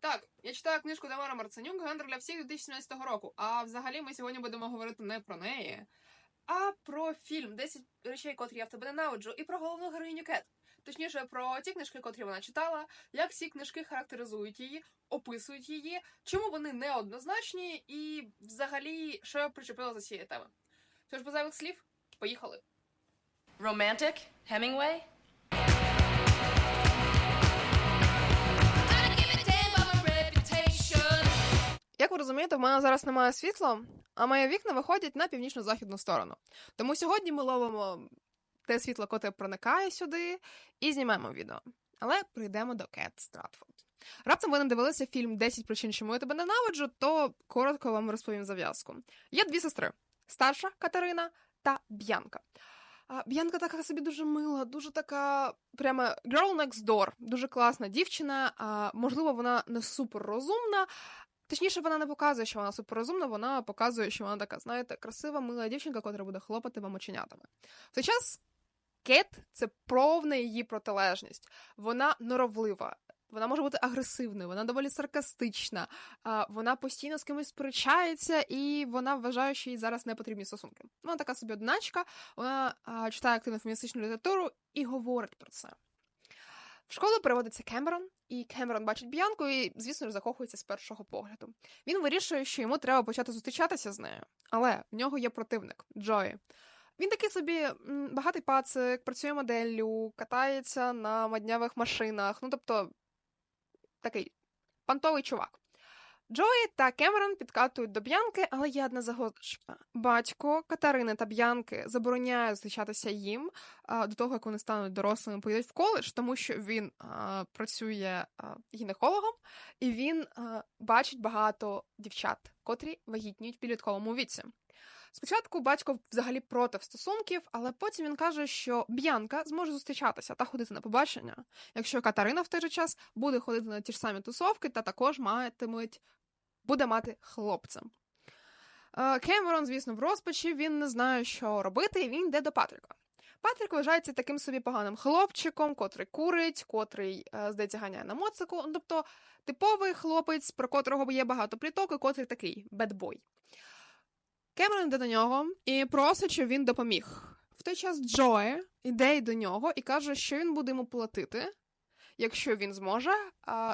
Так, я читаю книжку Тамара Марценюк Гендер для всіх 2017 року. А взагалі ми сьогодні будемо говорити не про неї, а про фільм «10 речей, котрі я в тебе ненавиджу, і про головну героїню Кет. Точніше, про ті книжки, котрі вона читала, як ці книжки характеризують її, описують її, чому вони неоднозначні, і взагалі, що я причепила за цієї теми. Тож без зайвих слів, поїхали. Romantic? Hemingway? Як ви розумієте, в мене зараз немає світла, а мої вікна виходять на північно-західну сторону. Тому сьогодні ми ловимо те світло, котре проникає сюди, і знімаємо відео. Але прийдемо до Кет Стратфорд. Раптом ви не дивилися фільм «10 причин, чому я тебе ненавиджу, то коротко вам розповім зав'язку. Є дві сестри: старша Катерина та Б'янка. Б'янка така собі дуже мила, дуже така прямо girl next door, дуже класна дівчина. А, можливо, вона не супер розумна, Точніше, вона не показує, що вона суперрозумна, вона показує, що вона така, знаєте, красива, мила дівчинка, котра буде хлопати вам оченятами. В той час Кет це повна її протилежність. Вона норовлива. Вона може бути агресивною, вона доволі саркастична, вона постійно з кимось сперечається, і вона вважає, що їй зараз не потрібні стосунки. Вона така собі одначка, вона читає активну феміністичну літературу і говорить про це. В школу приводиться Кемерон, і Кемерон бачить Б'янку і, звісно ж, закохується з першого погляду. Він вирішує, що йому треба почати зустрічатися з нею, але в нього є противник Джої. Він такий собі багатий пацик, працює моделлю, катається на маднявих машинах. Ну, тобто, такий пантовий чувак. Джої та Кемерон підкатують до Б'янки, але є одна загадочка. Батько Катерини та Б'янки забороняє зустрічатися їм а, до того, як вони стануть дорослими, поїдуть в коледж, тому що він а, працює а, гінекологом, і він а, бачить багато дівчат, котрі вагітніють в підлітковому віці. Спочатку батько взагалі проти стосунків, але потім він каже, що Б'янка зможе зустрічатися та ходити на побачення, якщо Катерина в той же час буде ходити на ті ж самі тусовки та також матимуть, буде мати хлопця. Е, Кемерон, звісно, в розпачі, він не знає, що робити, і він йде до Патріка. Патрік вважається таким собі поганим хлопчиком, котрий курить, котрий, е, здається, ганяє на моцику. Тобто типовий хлопець, про котрого є багато пліток, і котрий такий бедбой. Кемерон йде до нього і просить, щоб він допоміг. В той час Джої йде до нього і каже, що він буде йому платити, якщо він зможе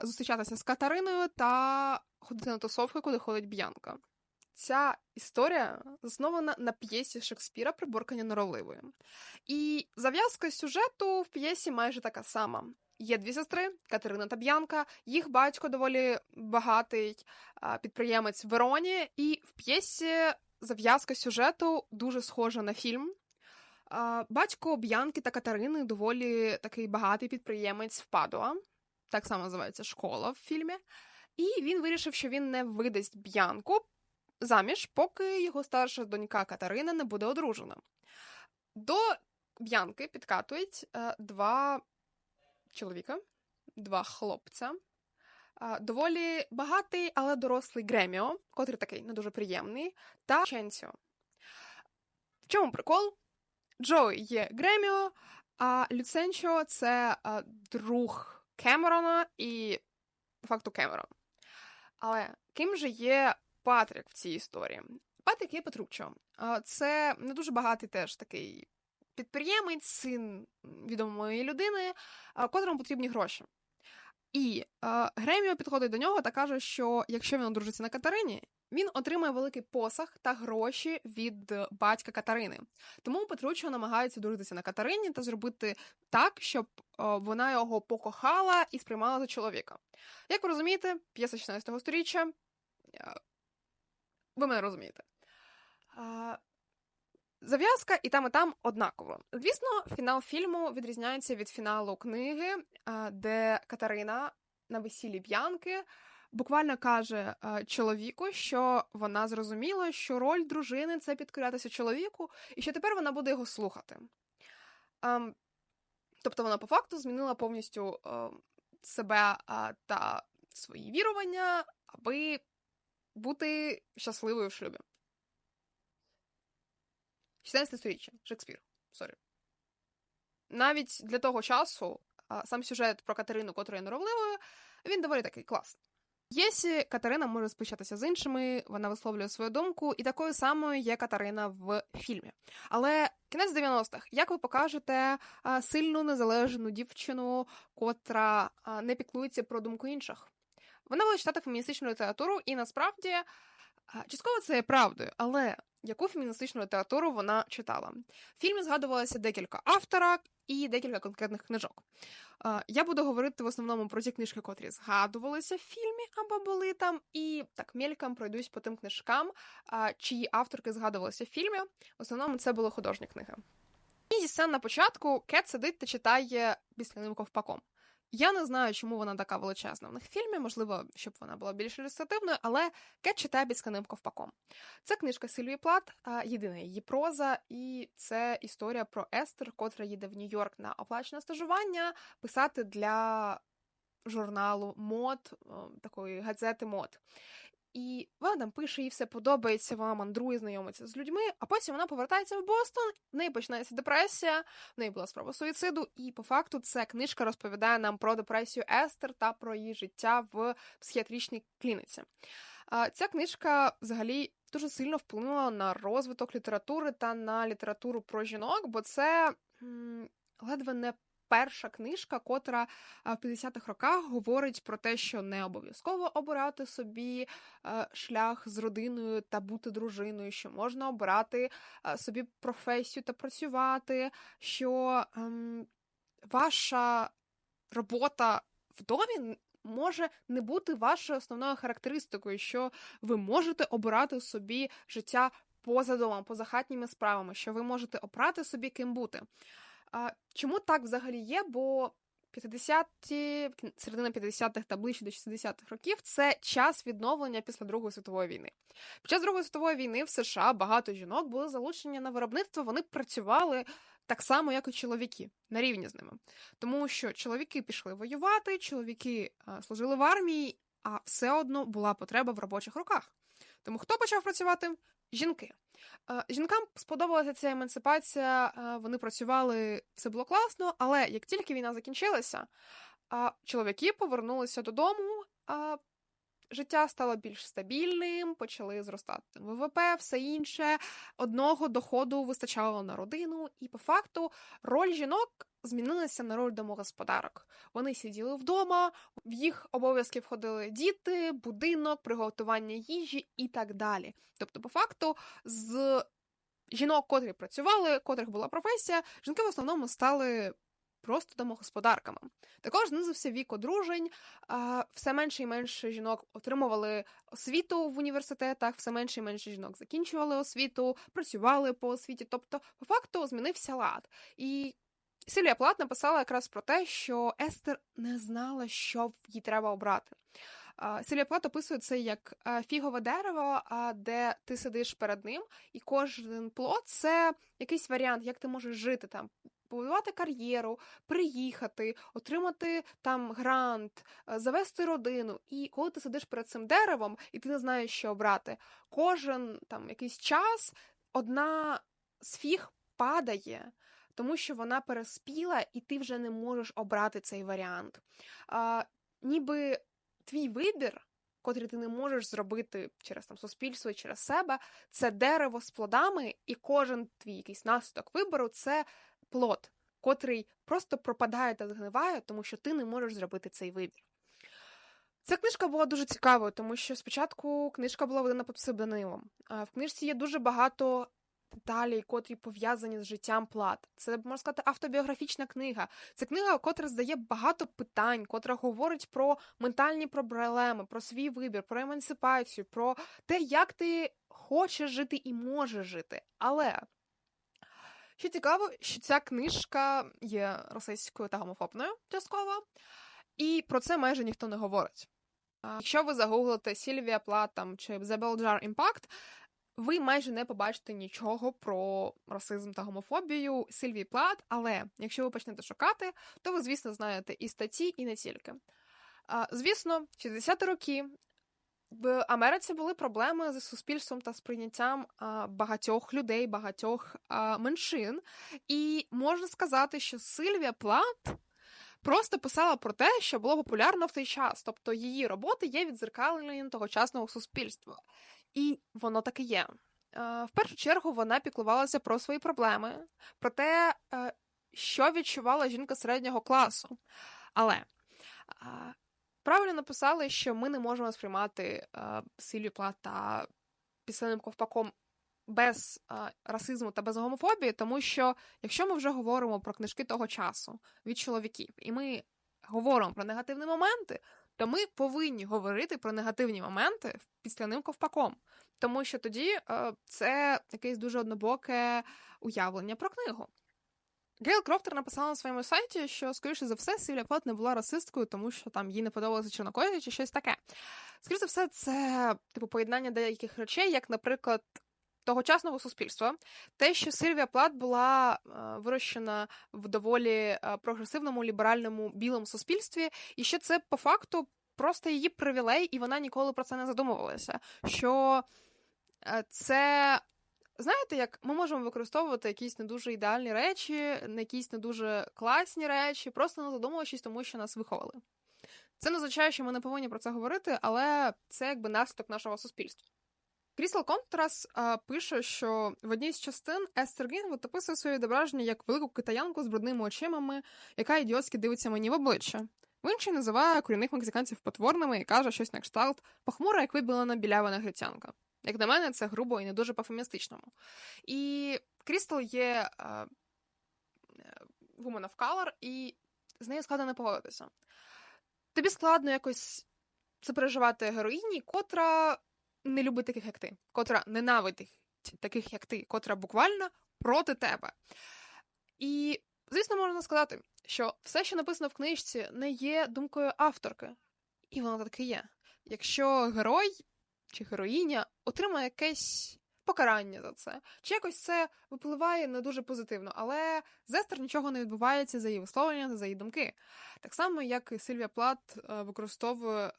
зустрічатися з Катариною та ходити на тусовки, куди ходить Б'янка. Ця історія заснована на п'єсі Шекспіра Приборкання норовливої. І зав'язка сюжету в п'єсі майже така сама. Є дві сестри Катерина та Б'янка. Їх батько доволі багатий підприємець в Вероні, і в п'єсі зав'язка сюжету дуже схожа на фільм. Батько Б'янки та Катерини доволі такий багатий підприємець в Падуа, так само називається школа в фільмі. І він вирішив, що він не видасть Б'янку заміж, поки його старша донька Катерина не буде одружена. До Б'янки підкатують е, два чоловіка, два хлопця. Е, доволі багатий, але дорослий Греміо, котрий такий не дуже приємний, та Ченсіо. В чому прикол? Джой є Греміо, а Люценчо це е, друг Кемерона і, факту, Кемерон. Але ким же є Патрік в цій історії? Патрік є Петруччо. Це не дуже багатий теж такий підприємець, син відомої людини, котрому потрібні гроші. І Греміо підходить до нього та каже, що якщо він одружиться на Катерині, він отримає великий посаг та гроші від е, батька Катерини. Тому Петруччо намагається одружитися на Катерині та зробити так, щоб е, вона його покохала і сприймала за чоловіка. Як ви розумієте, п'єса 16 сторіччя. е, Ви мене розумієте. Зав'язка і там, і там однаково. Звісно, фінал фільму відрізняється від фіналу книги, де Катерина на весіллі Б'янки буквально каже а, чоловіку, що вона зрозуміла, що роль дружини це підкорятися чоловіку, і що тепер вона буде його слухати. Ам, Тобто вона по факту змінила повністю а, себе а, та свої вірування, аби бути щасливою в шлюбі. 16 сторіччя, Шекспір. Сорі. Навіть для того часу сам сюжет про Катерину, котра є норовливою, він доволі такий класний. Єсі Катерина може сперечатися з іншими, вона висловлює свою думку, і такою самою є Катерина в фільмі. Але кінець 90-х, як ви покажете сильну незалежну дівчину, котра не піклується про думку інших? Вона буде феміністичну літературу, і насправді частково це є правдою, але яку феміністичну літературу вона читала? В фільмі згадувалося декілька авторок і декілька конкретних книжок. Я буду говорити в основному про ті книжки, котрі згадувалися в фільмі або були там, і так мельком пройдусь по тим книжкам, чиї авторки згадувалися в фільмі. В основному це були художні книги. І зі сцен на початку Кет сидить та читає бісляним ковпаком. Я не знаю, чому вона така величезна в них фільмі, можливо, щоб вона була більш ілюстративною, але Кет читає бісканим ковпаком. Це книжка Сильвії Плат, єдина її проза, і це історія про Естер, котра їде в Нью-Йорк на оплачене стажування писати для журналу мод, такої газети мод. І вона там пише, їй все подобається, вона мандрує, знайомиться з людьми, а потім вона повертається в Бостон, в неї починається депресія, в неї була спроба суїциду, і по факту ця книжка розповідає нам про депресію Естер та про її життя в психіатричній клініці. Ця книжка взагалі дуже сильно вплинула на розвиток літератури та на літературу про жінок, бо це м, ледве не перша книжка, котра в 50-х роках говорить про те, що не обов'язково обирати собі е, шлях з родиною та бути дружиною, що можна обирати е, собі професію та працювати, що ем, ваша робота в домі може не бути вашою основною характеристикою, що ви можете обирати собі життя поза домом, поза хатніми справами, що ви можете обрати собі ким бути. А, чому так взагалі є? Бо 50-ті, середина 50-х та ближче до 60-х років це час відновлення після Другої світової війни. Під час Другої світової війни в США багато жінок були залучені на виробництво, вони працювали так само, як і чоловіки, на рівні з ними. Тому що чоловіки пішли воювати, чоловіки а, служили в армії, а все одно була потреба в робочих руках. Тому хто почав працювати? Жінки. Е, Жінкам сподобалася ця емансипація, е, вони працювали, все було класно, але як тільки війна закінчилася, чоловіки повернулися додому, життя стало більш стабільним, почали зростати ВВП, все інше. Одного доходу вистачало на родину, і по факту роль жінок змінилася на роль домогосподарок. Вони сиділи вдома, в їх обов'язки входили діти, будинок, приготування їжі і так далі. Тобто, по факту, з жінок, котрі працювали, котрих була професія, жінки в основному стали просто домогосподарками. Також знизився вік одружень, все менше і менше жінок отримували освіту в університетах, все менше і менше жінок закінчували освіту, працювали по освіті. Тобто, по факту, змінився лад. І Сильвія Плат написала якраз про те, що Естер не знала, що їй треба обрати. А, Сильвія Плат описує це як фігове дерево, де ти сидиш перед ним, і кожен плод це якийсь варіант, як ти можеш жити там. Побудувати кар'єру, приїхати, отримати там грант, завести родину. І коли ти сидиш перед цим деревом, і ти не знаєш, що обрати, кожен там якийсь час одна з фіг падає, тому що вона переспіла, і ти вже не можеш обрати цей варіант. А, ніби твій вибір, котрий ти не можеш зробити через там суспільство і через себе, це дерево з плодами, і кожен твій якийсь наслідок вибору це плод, котрий просто пропадає та згниває, тому що ти не можеш зробити цей вибір. Ця книжка була дуже цікавою, тому що спочатку книжка була видана під псевдонимом. В книжці є дуже багато деталей, котрі пов'язані з життям плат. Це можна сказати автобіографічна книга. Це книга, котра здає багато питань, котра говорить про ментальні проблеми, про свій вибір, про емансипацію, про те, як ти хочеш жити і можеш жити. Але що цікаво, що ця книжка є російською та гомофобною частково, і про це майже ніхто не говорить. Якщо ви загуглите Сільвія Плат там, чи The Beljar Impact, ви майже не побачите нічого про расизм та гомофобію Сильвії Плат, але якщо ви почнете шукати, то ви, звісно, знаєте і статті, і не тільки. Звісно, 60-ті роки в Америці були проблеми з суспільством та сприйняттям багатьох людей, багатьох меншин. І можна сказати, що Сильвія Плат просто писала про те, що було популярно в той час. Тобто її роботи є відзеркаленням тогочасного суспільства. І воно так і є. Е, В першу чергу вона піклувалася про свої проблеми, про те, е, що відчувала жінка середнього класу. Але е, правильно написали, що ми не можемо сприймати Сильвію Плат та пісенним ковпаком без расизму та без гомофобії, тому що якщо ми вже говоримо про книжки того часу від чоловіків, і ми говоримо про негативні моменти, то ми повинні говорити про негативні моменти післяним ковпаком. Тому що тоді е, це якесь дуже однобоке уявлення про книгу. Гейл Крофтер написала на своєму сайті, що, скоріше за все, Сильвія Плат не була расисткою, тому що там їй не подобалося чорнокожі чи щось таке. Скоріше за все, це типу поєднання деяких речей, як, наприклад, тогочасного суспільства. Те, що Сильвія Плат була е, вирощена в доволі е, прогресивному ліберальному білому суспільстві, і що це по факту просто її привілей, і вона ніколи про це не задумувалася. Що е, це. Знаєте, як ми можемо використовувати якісь не дуже ідеальні речі, не якісь не дуже класні речі, просто не задумуючись, тому що нас виховали. Це не означає, що ми не повинні про це говорити, але це якби наслідок нашого суспільства. Крісел Контрас а, пише, що в одній з частин Естер Гінвуд описує своє відображення як велику китаянку з брудними очимами, яка ідіотськи дивиться мені в обличчя. В іншій називає корінних мексиканців потворними і каже щось на кшталт похмура, як вибілена білява негритянка. Як на мене, це грубо і не дуже по-феміністичному. І Крістал є е, е, woman of color, і з нею складно не погодитися. Тобі складно якось це переживати героїні, котра не любить таких, як ти, котра ненавидить таких, як ти, котра буквально проти тебе. І, звісно, можна сказати, що все, що написано в книжці, не є думкою авторки. І воно таке є. Якщо герой чи героїня отримає якесь покарання за це, чи якось це випливає не дуже позитивно, але з Естер нічого не відбувається за її висловлення, за її думки. Так само, як Сильвія Плат е, використовує е,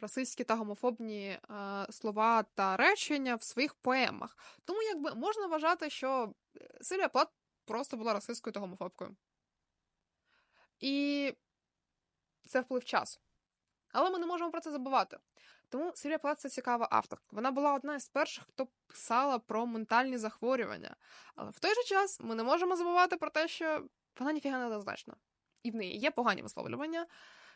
расистські та гомофобні е, слова та речення в своїх поемах. Тому якби можна вважати, що Сильвія Плат просто була расисткою та гомофобкою. І це вплив часу. Але ми не можемо про це забувати. Тому Сильвія Плат це цікава авторка. Вона була одна з перших, хто писала про ментальні захворювання. Але в той же час ми не можемо забувати про те, що вона ніфіга не однозначна. І в неї є погані висловлювання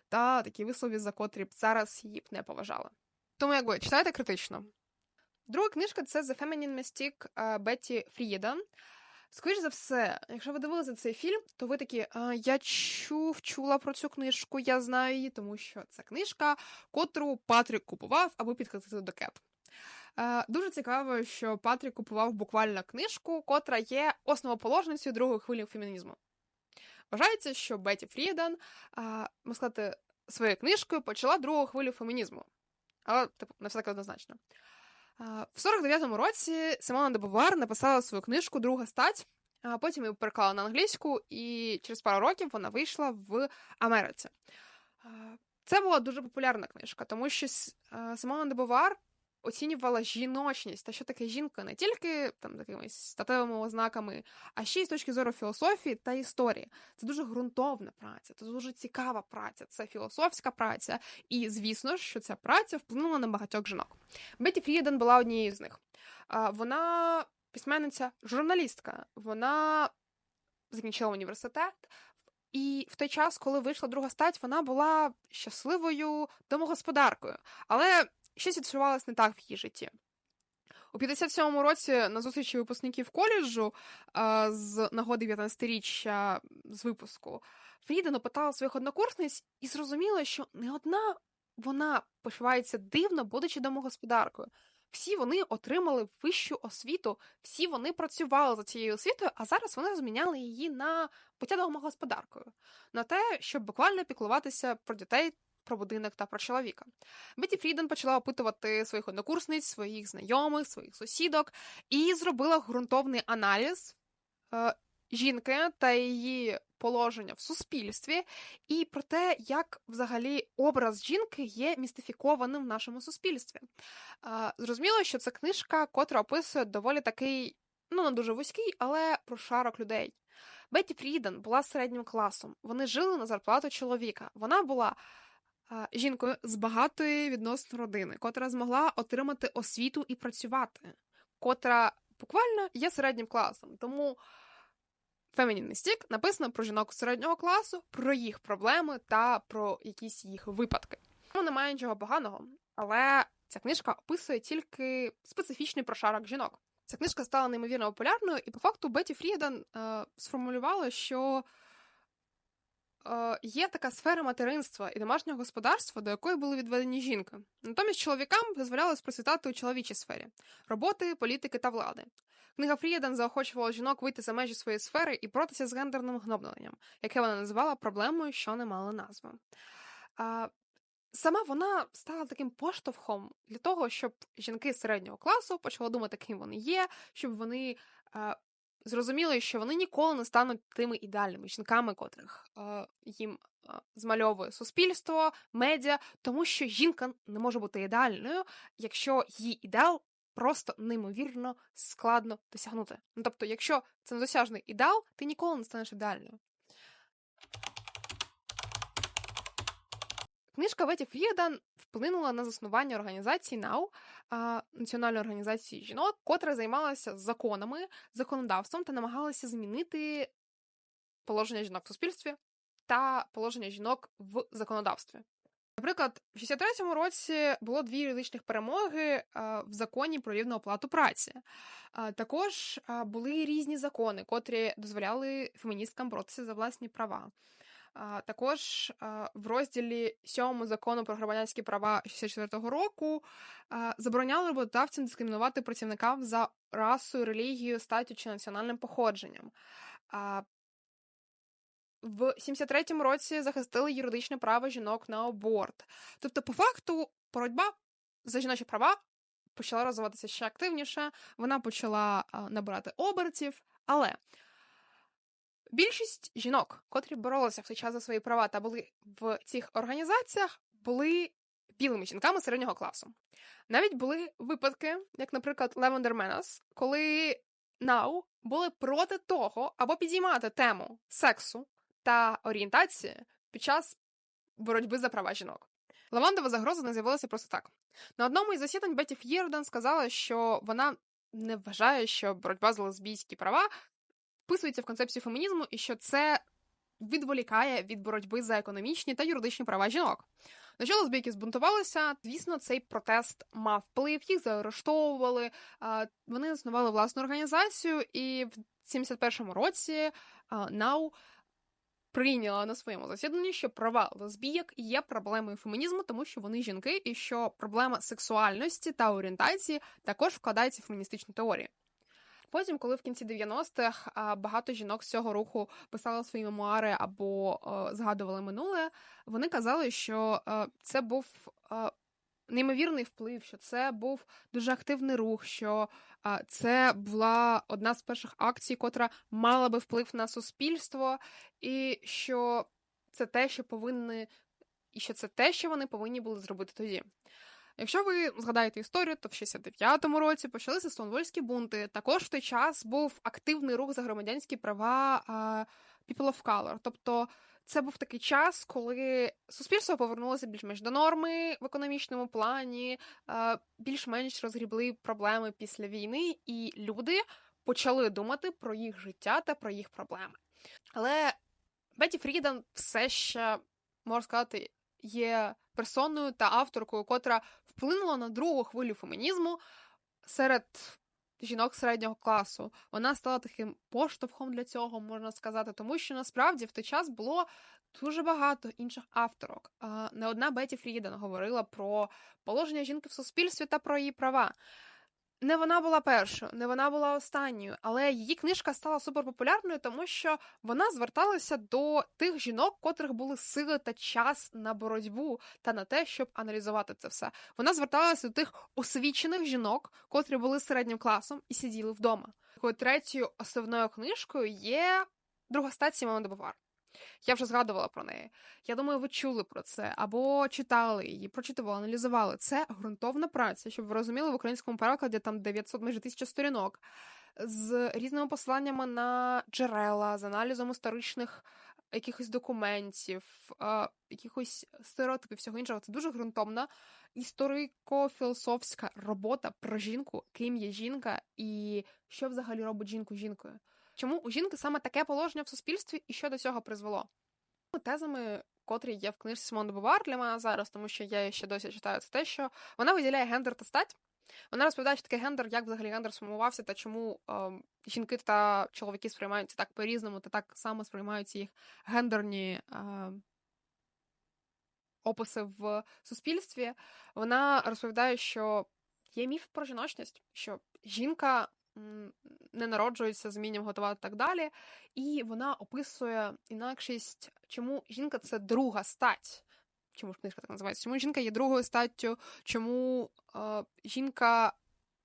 та такі вислови, за котрі б зараз її б не поважали. Тому, якби читайте критично. Друга книжка це The Feminine Mystique Бетті Фрієда. Скоріше за все, якщо ви дивилися цей фільм, то ви такі, я чув, чула про цю книжку, я знаю її, тому що це книжка, котру Патрік купував, аби підкатити до кет. Дуже цікаво, що Патрік купував буквально книжку, котра є основоположницею другої хвилі фемінізму. Вважається, що Бетті Фрідан, можна сказати, своєю книжкою почала другу хвилю фемінізму. Але, типу, не все так однозначно. В 49-му році Симона де Бувар написала свою книжку Друга стать, потім її переклала на англійську, і через пару років вона вийшла в Америці. Це була дуже популярна книжка, тому що Симона де Бувар оцінювала жіночність та що таке жінка не тільки там такими статевими ознаками, а ще й з точки зору філософії та історії. Це дуже ґрунтовна праця, це дуже цікава праця, це філософська праця. І звісно ж, що ця праця вплинула на багатьох жінок. Бетті Фріден була однією з них. Вона письменниця, журналістка. Вона закінчила університет. І в той час, коли вийшла друга стать, вона була щасливою домогосподаркою. Але щось відчувалось не так в її житті. У 57-му році на зустрічі випускників коледжу з нагоди 19-річчя з випуску Фріден опитала своїх однокурсниць і зрозуміла, що не одна вона почувається дивно, будучи домогосподаркою. Всі вони отримали вищу освіту, всі вони працювали за цією освітою, а зараз вони розміняли її на буття домогосподаркою, на те, щоб буквально піклуватися про дітей про будинок та про чоловіка. Бетті Фріден почала опитувати своїх однокурсниць, своїх знайомих, своїх сусідок і зробила ґрунтовний аналіз е, жінки та її положення в суспільстві, і про те, як взагалі образ жінки є містифікованим в нашому суспільстві. Е, зрозуміло, що це книжка, котра описує доволі такий ну не дуже вузький, але прошарок людей. Бетті Фріден була середнім класом. Вони жили на зарплату чоловіка. Вона була жінкою з багатої відносно родини, котра змогла отримати освіту і працювати, котра буквально є середнім класом. Тому Feminine Mystic написано про жінок середнього класу, про їх проблеми та про якісь їх випадки. Ну, немає нічого поганого, але ця книжка описує тільки специфічний прошарок жінок. Ця книжка стала неймовірно популярною, і по факту Бетті Фрідан е, сформулювала, що е, є така сфера материнства і домашнього господарства, до якої були відведені жінки. Натомість чоловікам дозволялось процвітати у чоловічій сфері роботи, політики та влади. Книга Фрідан заохочувала жінок вийти за межі своєї сфери і боротися з гендерним гнобленням, яке вона називала проблемою, що не мала назви. Сама вона стала таким поштовхом для того, щоб жінки середнього класу почали думати, ким вони є, щоб вони е, зрозуміли, що вони ніколи не стануть тими ідеальними жінками, котрих е, їм е, змальовує суспільство, медіа, тому що жінка не може бути ідеальною, якщо її ідеал просто неймовірно складно досягнути. Ну тобто, якщо це недосяжний ідеал, ти ніколи не станеш ідеальною. Книжка Веті Фрідан вплинула на заснування організації НАУ, національної організації жінок, котра займалася законами, законодавством та намагалася змінити положення жінок в суспільстві та положення жінок в законодавстві. Наприклад, в 63-му році було дві юридичних перемоги в законі про рівну оплату праці. Також були різні закони, котрі дозволяли феміністкам боротися за власні права. Також в розділі 7 закону про громадянські права 64-го року забороняли роботодавцям дискримінувати працівників за расою, релігією, статтю чи національним походженням. В 73-му році захистили юридичне право жінок на аборт. Тобто, по факту, боротьба за жіночі права почала розвиватися ще активніше, вона почала набирати обертів, але Більшість жінок, котрі боролися в той час за свої права та були в цих організаціях, були білими жінками середнього класу. Навіть були випадки, як, наприклад, Левендер Менас, коли Нау були проти того, або підіймати тему сексу та орієнтації під час боротьби за права жінок. Лавандова загроза не з'явилася просто так. На одному із засідань Бетті Ф'єрден сказала, що вона не вважає, що боротьба за лесбійські права вписується в концепцію фемінізму і що це відволікає від боротьби за економічні та юридичні права жінок. На що лесбійки збунтувалися, звісно, цей протест мав вплив, їх заарештовували. Вони заснували власну організацію, і в 71-му році НАУ прийняла на своєму засіданні, що права лесбійок є проблемою фемінізму, тому що вони жінки, і що проблема сексуальності та орієнтації також вкладається в феміністичну теорію. Потім, коли в кінці 90-х багато жінок з цього руху писали свої мемуари або згадували минуле, вони казали, що це був неймовірний вплив, що це був дуже активний рух, що це була одна з перших акцій, котра мала би вплив на суспільство, і що це те, що повинні, і що це те, що вони повинні були зробити тоді. Якщо ви згадаєте історію, то в 69-му році почалися Стоунвольські бунти. Також в той час був активний рух за громадянські права People of Color. Тобто це був такий час, коли суспільство повернулося більш-менш до норми в економічному плані, більш-менш розгрібли проблеми після війни, і люди почали думати про їх життя та про їх проблеми. Але Бетті Фрідан все ще можна сказати є персоною та авторкою, котра вплинула на другу хвилю фемінізму серед жінок середнього класу. Вона стала таким поштовхом для цього, можна сказати, тому що насправді в той час було дуже багато інших авторок. Не одна Беті Фріден говорила про положення жінки в суспільстві та про її права. Не вона була першою, не вона була останньою, але її книжка стала суперпопулярною, тому що вона зверталася до тих жінок, котрих були сили та час на боротьбу та на те, щоб аналізувати це все. Вона зверталася до тих освічених жінок, котрі були середнім класом і сиділи вдома. Третьою основною книжкою є друга стать Сімона Добовар. Я вже згадувала про неї. Я думаю, ви чули про це або читали її, прочитували, аналізували. Це ґрунтовна праця, щоб ви розуміли в українському перекладі там 900 майже тисяча сторінок. з різними посиланнями на джерела, з аналізом історичних якихось документів, е, якихось стереотипів, всього іншого. Це дуже ґрунтовна історико-філософська робота про жінку, ким є жінка, і що взагалі робить жінку жінкою. Чому у жінки саме таке положення в суспільстві і що до цього призвело? Тезами, котрі є в книжці Симон де Бувар для мене зараз, тому що я ще досі читаю, це те, що вона виділяє гендер та стать. Вона розповідає, що таке гендер, як взагалі гендер сформувався, та чому е, жінки та чоловіки сприймаються так по-різному, та так само сприймаються їх гендерні е, описи в суспільстві. Вона розповідає, що є міф про жіночність, що жінка не народжується з вмінням готувати так далі. І вона описує інакшість, чому жінка це друга стать. Чому ж книжка так називається? Чому жінка є другою статтю, чому е, жінка,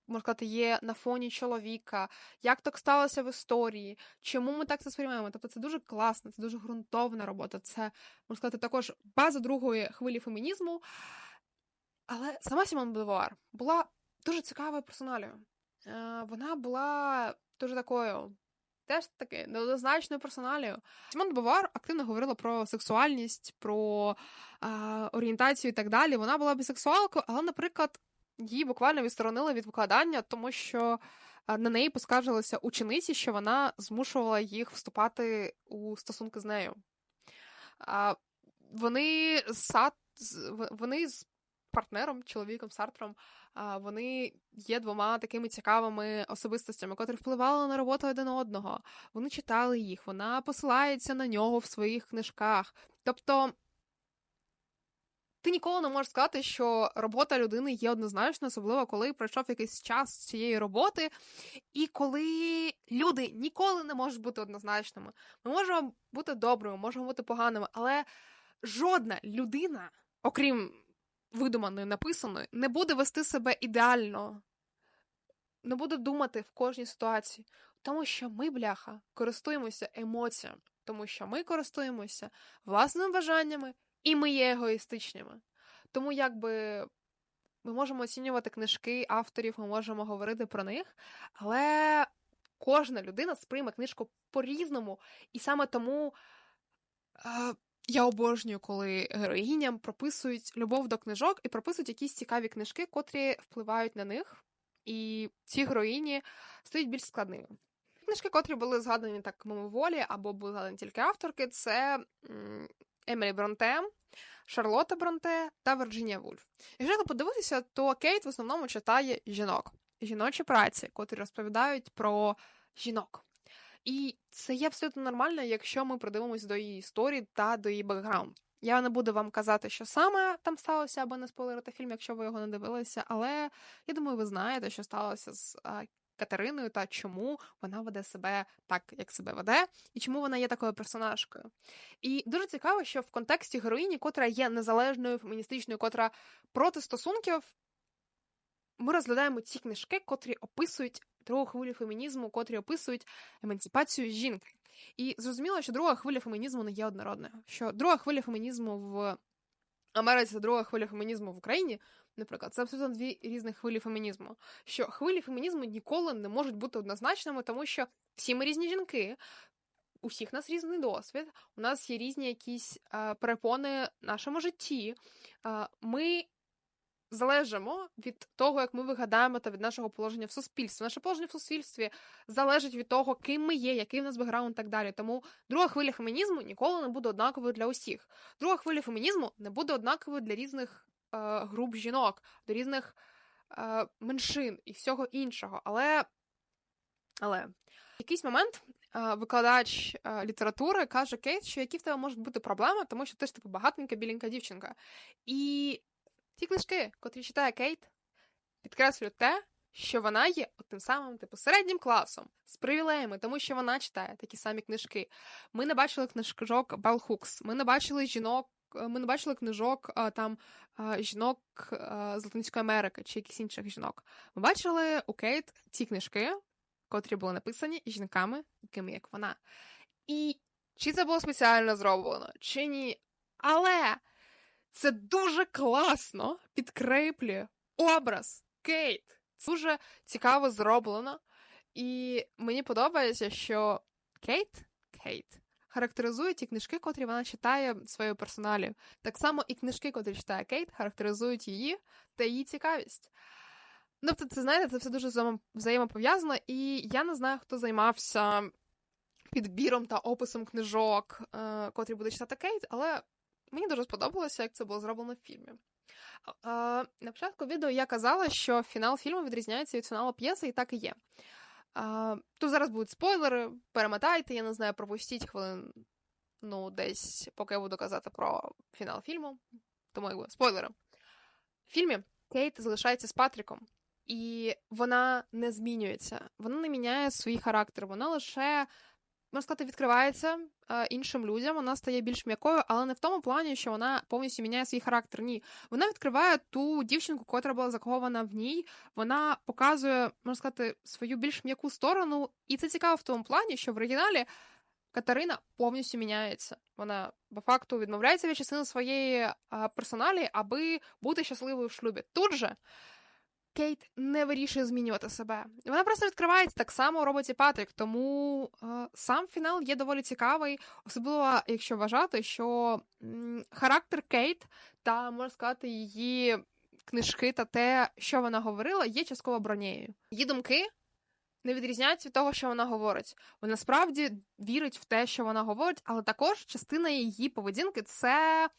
можна сказати, є на фоні чоловіка, як так сталося в історії, чому ми так це сприймаємо? Тобто це дуже класно, це дуже ґрунтовна робота. Це, можна сказати, також база другої хвилі фемінізму. Але сама Сімон Бувар була дуже цікавою персоналією. Е, вона була дуже такою. Теж таки неоднозначною персоналією. Сімон Бавар активно говорила про сексуальність, про е, орієнтацію і так далі. Вона була бісексуалкою, але, наприклад, її буквально відсторонили від викладання, тому що е, на неї поскаржилися учениці, що вона змушувала їх вступати у стосунки з нею. Е, вони сад, вони з партнером, чоловіком Сартром, вони є двома такими цікавими особистостями, котрі впливали на роботу один одного. Вони читали їх, вона посилається на нього в своїх книжках. Тобто. Ти ніколи не можеш сказати, що робота людини є однозначно, особливо коли пройшов якийсь час цієї роботи, і коли люди ніколи не можуть бути однозначними. Ми можемо бути добрими, можемо бути поганими, але жодна людина, окрім видуманою, написаною, не буде вести себе ідеально, не буде думати в кожній ситуації. Тому що ми, бляха, користуємося емоціями, тому що ми користуємося власними бажаннями і ми є егоїстичними. Тому якби. Ми можемо оцінювати книжки авторів, ми можемо говорити про них, але кожна людина сприйме книжку по-різному, і саме тому е, я обожнюю, коли героїням прописують любов до книжок і прописують якісь цікаві книжки, котрі впливають на них, і ці героїні стають більш складними. Книжки, котрі були згадані так мимоволі, або були згадані тільки авторки, це Емілі Бронте, Шарлотта Бронте та Вірджинія Вульф. Якщо подивитися, то Кейт в основному читає жінок, жіночі праці, котрі розповідають про жінок. І це є абсолютно нормально, якщо ми придивимося до її історії та до її бекграунду. Я не буду вам казати, що саме там сталося, або не спойлерити фільм, якщо ви його не дивилися, але я думаю, ви знаєте, що сталося з Катериною та чому вона веде себе так, як себе веде, і чому вона є такою персонажкою. І дуже цікаво, що в контексті героїні, котра є незалежною, феміністичною, котра проти стосунків, ми розглядаємо ці книжки, котрі описують другу хвилю фемінізму, котрі описують емансипацію жінки. І зрозуміло, що друга хвиля фемінізму не є однородною. Що друга хвиля фемінізму в Америці, друга хвиля фемінізму в Україні, наприклад, це абсолютно дві різні хвилі фемінізму. Що хвилі фемінізму ніколи не можуть бути однозначними, тому що всі ми різні жінки. У всіх нас різний досвід, у нас є різні якісь е, перепони в нашому житті. Е, ми залежимо від того, як ми вигадаємо та від нашого положення в суспільстві. Наше положення в суспільстві залежить від того, ким ми є, який в нас бекграунд і так далі. Тому друга хвиля фемінізму ніколи не буде однаковою для усіх. Друга хвиля фемінізму не буде однаковою для різних е, груп жінок, до різних е, меншин і всього іншого. Але але в якийсь момент е, викладач е, літератури каже Кейт, що які в тебе можуть бути проблеми, тому що ти ж типу багатенька біленька дівчинка. І Ті книжки, котрі читає Кейт, підкреслюють те, що вона є тим самим типу середнім класом з привілеями, тому що вона читає такі самі книжки. Ми не бачили книжок Бел Хукс, ми не бачили жінок. Е, ми не бачили книжок там жінок з Латинської Америки чи якихось інших жінок. Ми бачили у Кейт ті книжки, котрі були написані жінками, такими як вона. І чи це було спеціально зроблено, чи ні. Але це дуже класно підкреплює образ Кейт. Дуже цікаво зроблено. І мені подобається, що Кейт Кейт характеризує ті книжки, котрі вона читає в своєї персоналі. Так само і книжки, котрі читає Кейт, характеризують її та її цікавість. Тобто, це знаєте, це все дуже взаємопов'язано, і я не знаю, хто займався підбіром та описом книжок, е, котрі буде читати Кейт, але мені дуже сподобалося, як це було зроблено в фільмі. На початку відео я казала, що фінал фільму відрізняється від фіналу п'єси, і так і є. Тут зараз будуть спойлери, перемотайте, я не знаю, пропустіть хвилин, ну, десь, поки я буду казати про фінал фільму. Тому якби спойлери. В фільмі Кейт залишається з Патріком, і вона не змінюється. Вона не міняє свій характер. Вона лише, можна сказати, відкривається е, іншим людям. Вона стає більш м'якою, але не в тому плані, що вона повністю міняє свій характер. Ні, вона відкриває ту дівчинку, котра була захована в ній. Вона показує, можна сказати, свою більш м'яку сторону. І це цікаво в тому плані, що в оригіналі Катерина повністю міняється. Вона по факту відмовляється від частини своєї а, персоналі, аби бути щасливою в шлюбі. Тут же Кейт не вирішує змінювати себе. Вона просто відкривається так само робить і Патрік. Тому е, сам фінал є доволі цікавий, особливо якщо вважати, що характер Кейт та можна сказати її книжки та те, що вона говорила, є частково бронею. Її думки не відрізняються від того, що вона говорить. Вона справді вірить в те, що вона говорить, але також частина її поведінки це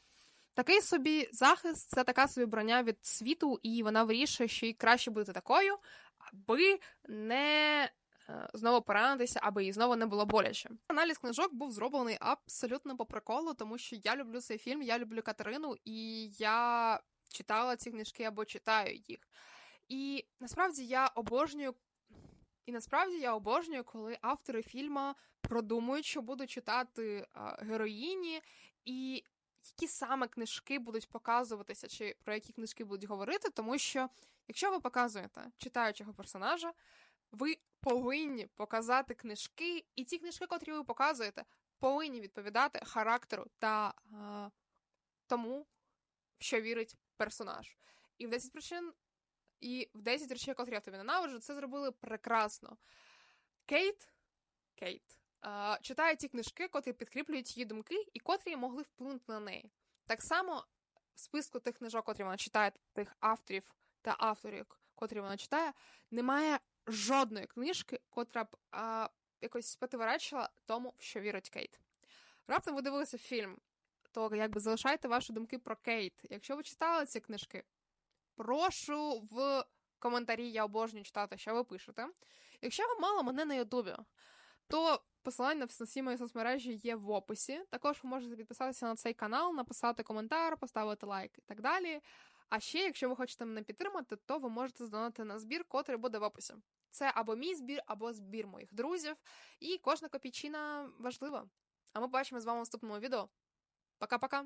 такий собі захист, це така собі броня від світу, і вона вирішує, що їй краще бути такою, аби не е, знову поранитися, аби їй знову не було боляче. Аналіз книжок був зроблений абсолютно по приколу, тому що я люблю цей фільм, я люблю Катерину, і я читала ці книжки або читаю їх. І насправді я обожнюю. І насправді я обожнюю, коли автори фільму продумують, що будуть читати а, героїні, і які саме книжки будуть показуватися, чи про які книжки будуть говорити, тому що якщо ви показуєте читаючого персонажа, ви повинні показати книжки, і ті книжки, котрі ви показуєте, повинні відповідати характеру та а, тому, що вірить персонаж. І в 10 причин, і в 10 речей, котрі я тобі ненавиджу, це зробили прекрасно. Кейт, Кейт е, читає ті книжки, котрі підкріплюють її думки, і котрі могли вплинути на неї. Так само в списку тих книжок, котрі вона читає, тих авторів та авторів, котрі вона читає, немає жодної книжки, котра б е, якось противоречила тому, що вірить Кейт. Раптом ви дивилися фільм, то якби залишайте ваші думки про Кейт. Якщо ви читали ці книжки, прошу в коментарі, я обожнюю читати, що ви пишете. Якщо ви мало мене на Ютубі, то посилання на всі мої соцмережі є в описі. Також ви можете підписатися на цей канал, написати коментар, поставити лайк і так далі. А ще, якщо ви хочете мене підтримати, то ви можете здонати на збір, котрий буде в описі. Це або мій збір, або збір моїх друзів. І кожна копійчина важлива. А ми побачимо з вами в наступному відео. Пока-пока!